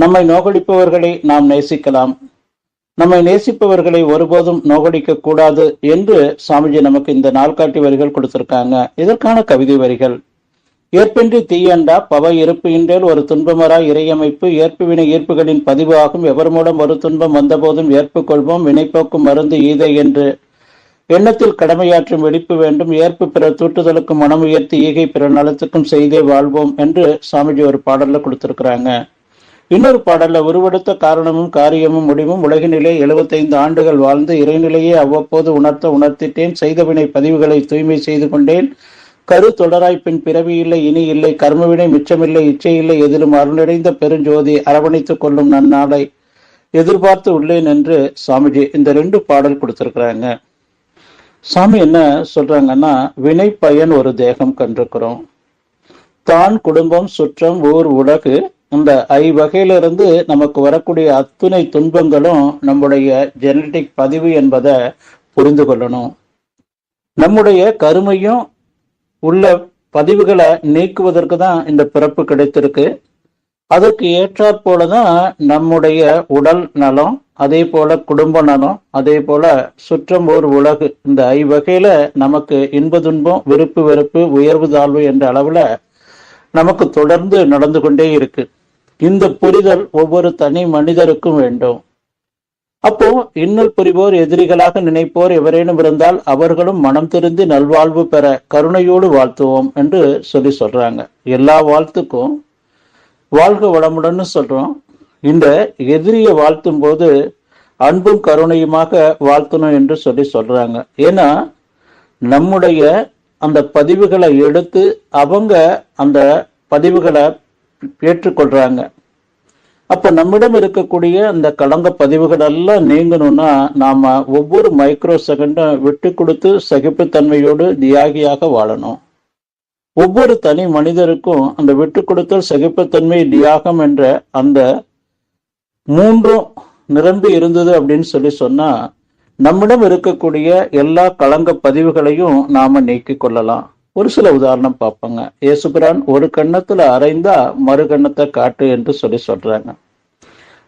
நம்மை நோகடிப்பவர்களை நாம் நேசிக்கலாம். நம்மை நேசிப்பவர்களை ஒருபோதும் நோகடிக்க கூடாது என்று சாமிஜி நமக்கு இந்த நாள்காட்டி வரிகள் கொடுத்திருக்காங்க. இதற்கான கவிதை வரிகள். ஏற்பின்றி தீயண்டா பவ இருப்பு இன்றேல் ஒரு துன்பமரா இறையமைப்பு. ஏற்பு வினை ஈர்ப்புகளின் பதிவு ஆகும். எவர் மூலம் ஒரு துன்பம் வந்தபோதும் ஏற்பு கொள்வோம். வினைப்போக்கும் மருந்து ஈதை என்று. எண்ணத்தில் கடமையாற்றும் வெடிப்பு வேண்டும். ஏற்பு பிற தூட்டுதலுக்கும் மனம் உயர்த்தி ஈகை பிற நலத்துக்கும் செய்தே வாழ்வோம் என்று சாமிஜி ஒரு பாடல்ல கொடுத்திருக்கிறாங்க. இன்னொரு பாடல்ல உருவெடுத்த காரணமும் காரியமும் முடிவும் உலகினிலே எழுபத்தைந்து ஆண்டுகள் வாழ்ந்து இறைநிலையே அவ்வப்போது உணர்த்த உணர்த்திட்டேன். செய்தவினை பதிவுகளை தூய்மை செய்து கொண்டேன். கரு தொடராய் பின் பிறவி இல்லை இனி இல்லை கர்மவினை மிச்சமில்லை இச்சையில்லை எதிலும் அருணடைந்த பெருஞ்சோதி அரவணைத்துக் கொள்ளும் நன்னாளை எதிர்பார்த்து உள்ளேன் என்று சாமிஜி இந்த ரெண்டு பாடல் கொடுத்துருக்குறாங்க. சாமி என்ன சொல்றாங்கன்னா வினை பயன் ஒரு தேகம் கண்டிருக்கிறோம். தான் குடும்பம் சுற்றம் ஊர் உலகு இந்த ஐவகையிலிருந்து நமக்கு வரக்கூடிய அத்துணை துன்பங்களும் நம்முடைய ஜெனட்டிக் பதிவு என்பதை புரிந்து கொள்ளணும். நம்முடைய கருமையும் உள்ள பதிவுகளை நீக்குவதற்கு தான் இந்த பிறப்பு கிடைத்திருக்கு. அதற்கு ஏற்றாற் போலதான் நம்முடைய உடல் நலம் அதே போல குடும்ப நலம் அதே போல சுற்றம் ஓர் உலகு. இந்த ஐவகையில நமக்கு இன்ப துன்பம் விருப்பு வெறுப்பு உயர்வு தாழ்வு என்ற அளவுல நமக்கு தொடர்ந்து நடந்து கொண்டே இருக்கு. இந்த புரிதல் ஒவ்வொரு தனி மனிதருக்கும் வேண்டும். அப்போ இன்னல் புரிவோர் எதிரிகளாக நினைப்போர் எவரேனும் இருந்தால் அவர்களும் மனம் திருந்தி நல்வாழ்வு பெற கருணையோடு வாழ்த்துவோம் என்று சொல்லி சொல்றாங்க. எல்லா வாழ்த்துக்கும் வாழ்க வளமுடன் சொல்றோம். இந்த எதிரியை வாழ்த்தும் போது அன்பும் கருணையுமாக வாழ்த்தணும் என்று சொல்லி சொல்றாங்க. ஏன்னா நம்முடைய அந்த பதிவுகளை எடுத்து அவங்க அந்த பதிவுகளை ஏற்றுக்கொள்றாங்க. அப்ப நம்மிடம் இருக்கக்கூடிய அந்த களங்க பதிவுகள் எல்லாம் நீங்கணும்னா நாம ஒவ்வொரு மைக்ரோ செகண்டும் விட்டு கொடுத்து சகிப்புத்தன்மையோடு தியாகியாக வாழணும். ஒவ்வொரு தனி மனிதருக்கும் அந்த விட்டு கொடுத்தல் சகிப்புத்தன்மை தியாகம் என்ற அந்த மூன்றும் நிரம்பி இருந்தது அப்படின்னு சொல்லி சொன்னா நம்மிடம் இருக்கக்கூடிய எல்லா களங்க பதிவுகளையும் நாம நீக்கிக் கொள்ளலாம். ஒரு சில உதாரணம் பார்ப்பாங்க. ஏசுபிரான் ஒரு கண்ணத்துல அரைந்தா மறு கண்ணத்தை காட்டு என்று சொல்லி சொல்றாங்க.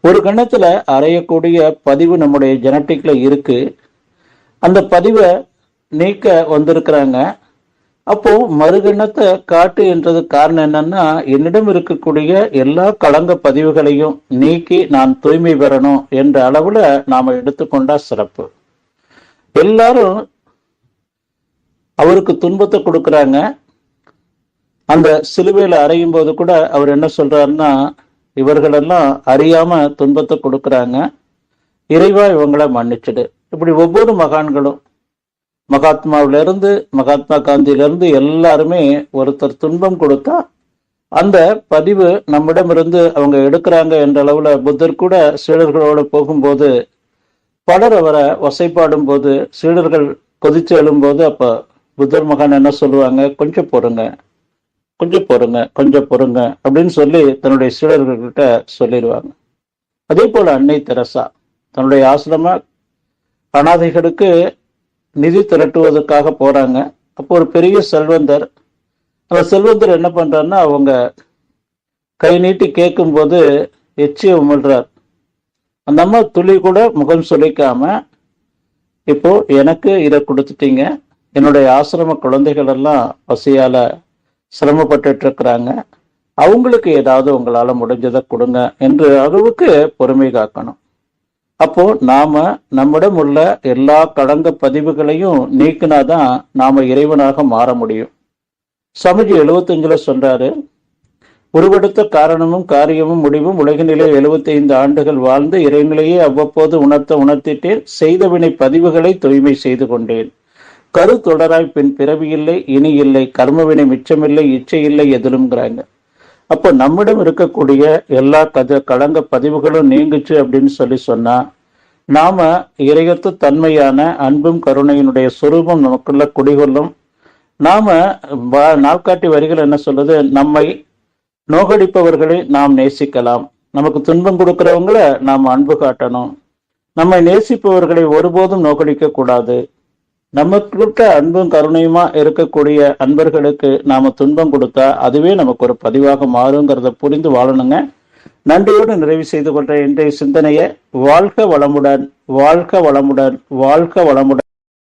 ஒரு கண்ணத்துல அறையக்கூடிய பதிவு நம்முடைய ஜெனட்டிக்ல இருக்கு. அந்த பதிவை நீக்க வந்திருக்கிறாங்க. அப்போ மறுகண்ணத்தை காட்டு என்றது காரணம் என்னன்னா என்னிடம் இருக்கக்கூடிய எல்லா களங்க பதிவுகளையும் நீக்கி நான் தூய்மை பெறணும் என்ற அளவுல நாம எடுத்துக்கொண்டா சிறப்பு. எல்லாரும் அவருக்கு துன்பத்தை கொடுக்குறாங்க. அந்த சிலுவையில் அறையும் போது கூட அவர் என்ன சொல்றாருன்னா இவர்களெல்லாம் அறியாம துன்பத்தை கொடுக்குறாங்க. இறைவா இவங்களை மன்னிச்சிடு. இப்படி ஒவ்வொரு மகான்களும் மகாத்மாவிலிருந்து மகாத்மா காந்தியிலிருந்து எல்லாருமே ஒருத்தர் துன்பம் கொடுத்தா அந்த பதிவு நம்மிடமிருந்து அவங்க எடுக்கிறாங்க என்ற அளவில் புத்தர் கூட சீடர்களோடு போகும்போது பலர் அவரை வசைப்பாடும் போது சீடர்கள் கொதிச்சு எழும்போது அப்போ புத்தர் மகான் என்ன சொல்லுவாங்க? கொஞ்சம் பொறுங்க கொஞ்சம் பொறுங்க கொஞ்சம் பொறுங்க அப்படின்னு சொல்லி தன்னுடைய சீடர்கள்கிட்ட சொல்லிடுவாங்க. அதே போல அன்னை தெரசா தன்னுடைய ஆசிரம அனாதைகளுக்கு நிதி திரட்டுவதற்காக போறாங்க. அப்போ ஒரு பெரிய செல்வந்தர் அந்த செல்வந்தர் என்ன பண்றாருன்னா அவங்க கை நீட்டி கேட்கும்போது எச்சியை உமிழ்றார். அந்த அம்மா துளி கூட முகம் சுளிக்காம இப்போ எனக்கு இதை கொடுத்துட்டீங்க. என்னுடைய ஆசிரம குழந்தைகள் எல்லாம் பசியால சிரமப்பட்டுட்டு இருக்கிறாங்க அவங்களுக்கு ஏதாவது உங்களால முடிஞ்சதை கொடுங்க என்று அளவுக்கு பொறுமை காக்கணும். அப்போ நாம நம்மிடம் உள்ள எல்லா கடந்த பதிவுகளையும் நீக்கினாதான் நாம இறைவனாக மாற முடியும். சமஜி எழுபத்தஞ்சுல சொல்றாரு உருவெடுத்த காரணமும் காரியமும் முடிவும் உலகினிலே எழுபத்தைந்து ஆண்டுகள் வாழ்ந்து இறைநிலையை அவ்வப்போது உணர்த்த உணர்த்திட்டேன். செய்தவினை பதிவுகளை தூய்மை செய்து கொண்டேன். கரு தொடராய் பின் பிறவி இல்லை இனி இல்லை கர்மவினை மிச்சமில்லை இச்சை இல்லை எதிலும்ங்கிறாங்க. அப்போ நம்மிடம் இருக்கக்கூடிய எல்லா கத களங்க பதிவுகளும் நீங்குச்சு அப்படின்னு சொல்லி சொன்னா நாம இறையத்து தன்மையான அன்பும் கருணையினுடைய சொரூபம் நமக்குள்ள குடிகொள்ளும். நாம வா- நாள்காட்டி வரிகள் என்ன சொல்லுது? நம்மை நோகடிப்பவர்களை நாம் நேசிக்கலாம். நமக்கு துன்பம் கொடுக்கிறவங்கள நாம் அன்பு காட்டணும். நம்மை நேசிப்பவர்களை ஒருபோதும் நோகடிக்க கூடாது நமக்கிட்ட அன்பும் கருணையுமா இருக்கக்கூடிய அன்பர்களுக்கு நாம துன்பம் கொடுத்தா அதுவே நமக்கு ஒரு பதிவாக மாறுங்கிறத புரிந்து வாழணுங்க. நன்றியோடு நிறைவு செய்து கொண்ட இன்றைய சிந்தனையை வாழ்க வளமுடன் வாழ்க வளமுடன் வாழ்க வளமுடன்.